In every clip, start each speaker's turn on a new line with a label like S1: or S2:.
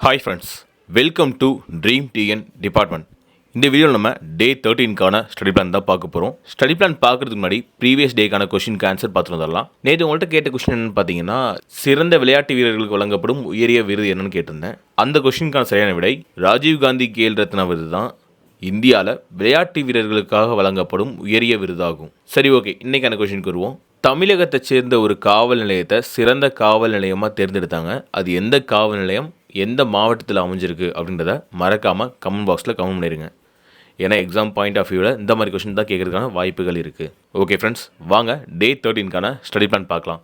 S1: hi friends welcome to dream TN department இந்த வீடியோவில் நம்ம டே தேர்ட்டீன்கான ஸ்டடி பிளான் தான் பார்க்க போகிறோம் ஸ்டடி பிளான் பார்க்கறதுக்கு முன்னாடி ப்ரீவியஸ் டேக்கான கொஷினுக்கு ஆன்சர் பார்த்துட்டு வந்துடலாம் நேற்று உங்கள்கிட்ட கேட்ட கொஸ்டின் என்னன்னு பார்த்தீங்கன்னா சிறந்த விளையாட்டு வீரர்களுக்கு வழங்கப்படும் உயரிய விருது என்னன்னு கேட்டிருந்தேன். அந்த கொஷினுக்கான சரியான விடை ராஜீவ் காந்தி கேல் ரத்னா விருது தான். இந்தியாவில் விளையாட்டு வீரர்களுக்காக வழங்கப்படும் உயரிய விருதாகும். சரி ஓகே இன்னைக்கான கொஷினுக்கு வருவோம். தமிழகத்தை சேர்ந்த ஒரு காவல் நிலையத்தை சிறந்த காவல் நிலையமாக தேர்ந்தெடுத்தாங்க. அது எந்த காவல் நிலையம் எந்த மாவட்டத்தில் அமைஞ்சிருக்கு அப்படின்றத மறக்காமல் கமெண்ட் பாக்ஸில் கமெண்ட் பண்ணிடுங்க ஏன்னா எக்ஸாம் பாயிண்ட் ஆஃப் வியூவில் இந்த மாதிரி கொஷின் தான் கேட்கறதுக்கான வாய்ப்புகள் இருக்குது ஓகே ஃப்ரெண்ட்ஸ் வாங்க டே தேர்ட்டீன்கான ஸ்டடி பிளான் பார்க்கலாம்.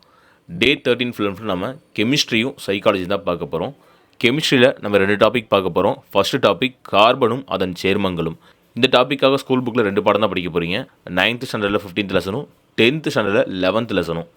S1: டே தேர்ட்டின் ஃபுல் ஃபுல் நம்ம கெமிஸ்ட்ரியும் சைக்காலஜி தான் பார்க்க போகிறோம் கெமிஸ்ட்ரியில் நம்ம ரெண்டு டாபிக் பார்க்க போகிறோம் ஃபஸ்ட்டு டாபிக் கார்பனும் அதன் சேர்மங்களும். இந்த டாப்பிக்காக ஸ்கூல் புக்கில் ரெண்டு பாடம் தான் படிக்க போகிறீங்க நைன்த்து ஸ்டாண்டர்டில் ஃபிஃப்டீன்த் லெசனும் டென்த்து ஸ்டாண்டர்டில் லெவன்த் லெசனும்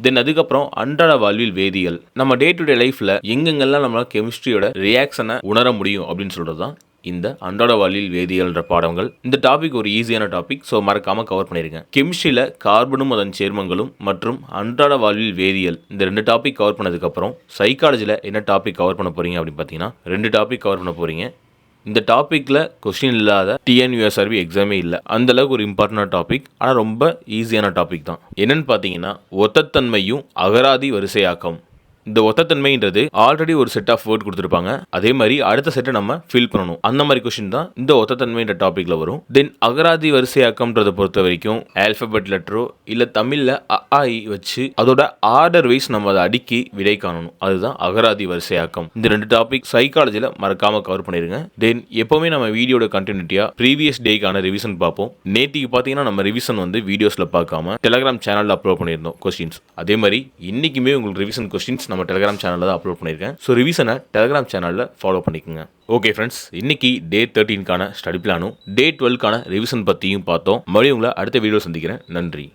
S1: தென் அதுக்கப்புறம் அன்றாட வாழ்வில் வேதியியல். நம்ம டே டு டே லைஃப்பில் எங்கெங்கெல்லாம் நம்மளால் கெமிஸ்ட்ரியோட ரியாக்ஷனை உணர முடியும் அப்படின்னு சொல்கிறது தான் இந்த அன்றாட வாழ்வில் வேதியியல்ன்ற பாடங்கள். இந்த டாபிக் ஒரு ஈஸியான டாபிக் ஸோ மறக்காமல் கவர் பண்ணியிருக்கேன் கெமிஸ்ட்ரியில் கார்பனும் அதன் சேர்மங்களும் மற்றும் அன்றாட வாழ்வில் வேதியியல் இந்த ரெண்டு டாபிக் கவர் பண்ணதுக்கப்புறம் சைக்காலஜியில் என்ன டாபிக் கவர் பண்ண போகிறீங்க அப்படின்னு பார்த்தீங்கன்னா ரெண்டு டாபிக் கவர் பண்ண போகிறீங்க இந்த டாப்பிக்கில் கொஸ்டின் இல்லாத டிஎன்யூஎஸ்ஆர்பி எக்ஸாமே இல்லை. அந்தளவுக்கு ஒரு இம்பார்ட்டன்ட் டாபிக் ஆனால் ரொம்ப ஈஸியான டாபிக் தான். என்னென்னு பார்த்தீங்கன்னா ஒத்தத்தன்மையும் அகராதி வரிசையாக்கம். இந்த ஒத்தத்தன்மைன்றது ஆல்ரெடி ஒரு செட் ஆஃப் வேர்ட் கொடுத்துருப்பாங்க. அதே மாதிரி அடுத்த செட்டை நம்ம ஃபில் பண்ணணும். அந்த மாதிரி கொஸ்டின் தான் இந்த ஒத்தத்தன்மைன்ற டாபிக்ல வரும். தென் அகராதி வரிசையாக்கம்ன்றதை பொறுத்த வரைக்கும் ஆல்பபெட் லெட்டரோ இல்லை தமிழில் அ ஆ, வச்சு அதோட ஆர்டர் வைஸ் நம்ம அதை அடுக்கி விடை காணணும். அதுதான் அகராதி வரிசையாக்கம். இந்த ரெண்டு டாபிக் சைக்காலஜியில் மறக்காம கவர் பண்ணிருங்க. தென் எப்போவுமே நம்ம வீடியோட கண்டினியூட்டியா ப்ரீவியஸ் டேக்கான ரிவிஷன் பார்ப்போம். நேற்றுக்கு பார்த்தீங்கன்னா நம்ம ரிவிஷன் வந்து வீடியோஸில் பார்க்காம டெலகிராம் சேனலில் அப்லோட் பண்ணியிருந்தோம் கொஸ்டின்ஸ் அதே மாதிரி இன்னைக்குமே உங்களுக்கு ரிவிஷன் கொஸ்டின்ஸ் நம்ம டெலிகிராம் சேனலில் தான் அப்லோட் பண்ணியிருக்கேன். ஸோ ரிவிஷனை டெலகிராம் சேனலில் ஃபாலோ பண்ணிக்கோங்க. ஓகே ஃப்ரெண்ட்ஸ் இன்னைக்கு டே தேர்ட்டீன்கான ஸ்டடி பிளானும் டே டுவெல்க்கான ரிவிஷன் பற்றியும் பார்த்தோம். மறுபடியும் உங்களை அடுத்த வீடியோ சந்திக்கிறேன். நன்றி.